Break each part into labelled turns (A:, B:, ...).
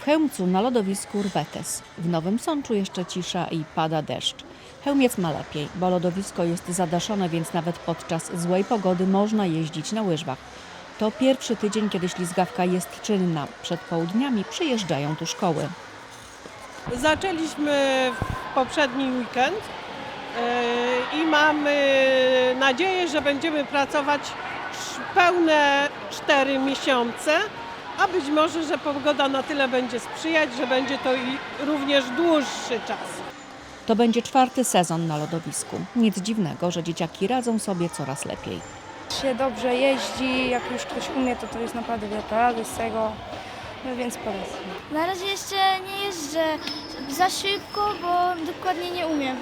A: W Chełmcu na lodowisku Rwetes. W Nowym Sączu jeszcze cisza i pada deszcz. Chełmiec ma lepiej, bo lodowisko jest zadaszone, więc nawet podczas złej pogody można jeździć na łyżwach. To pierwszy tydzień, kiedy ślizgawka jest czynna. Przed południami przyjeżdżają tu szkoły.
B: Zaczęliśmy w poprzedni weekend e, i mamy nadzieję, że będziemy pracować pełne 4 miesiące, a być może, że pogoda na tyle będzie sprzyjać, że będzie to i również dłuższy czas.
A: To będzie czwarty sezon na lodowisku. Nic dziwnego, że dzieciaki radzą sobie coraz lepiej.
C: się dobrze jeździ, jak już ktoś umie, to to jest naprawdę wielka z tego, no więc polecam.
D: Na razie jeszcze nie jeżdżę za szybko, bo dokładnie nie umiem.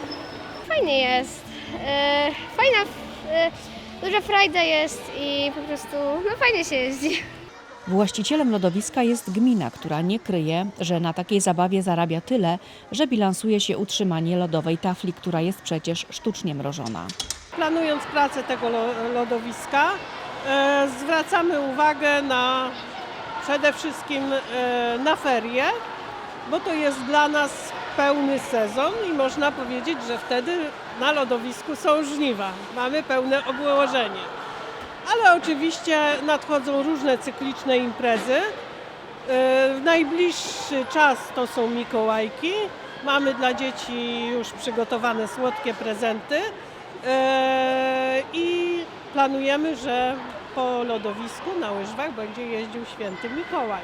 E: Fajnie jest. E, fajna, e, duża frajda jest i po prostu no fajnie się jeździ.
A: Właścicielem lodowiska jest gmina, która nie kryje, że na takiej zabawie zarabia tyle, że bilansuje się utrzymanie lodowej tafli, która jest przecież sztucznie mrożona.
B: Planując pracę tego lo- lodowiska, e, zwracamy uwagę na przede wszystkim e, na ferie, bo to jest dla nas pełny sezon i można powiedzieć, że wtedy na lodowisku są żniwa. Mamy pełne obłożenie. Ale oczywiście nadchodzą różne cykliczne imprezy. E, W najbliższy czas to są Mikołajki. Mamy dla dzieci już przygotowane słodkie prezenty. E, I planujemy, że po lodowisku na łyżwach będzie jeździł święty Mikołaj.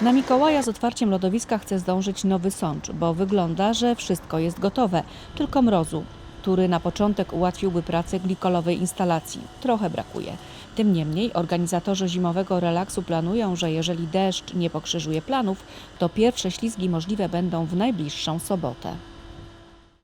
A: Na Mikołaja z otwarciem lodowiska chce zdążyć Nowy Sącz, bo wygląda, że wszystko jest gotowe, tylko mrozu, który na początek ułatwiłby pracę glikolowej instalacji. Trochę brakuje. Tym niemniej organizatorzy zimowego relaksu planują, że jeżeli deszcz nie pokrzyżuje planów, to pierwsze ślizgi możliwe będą w najbliższą sobotę.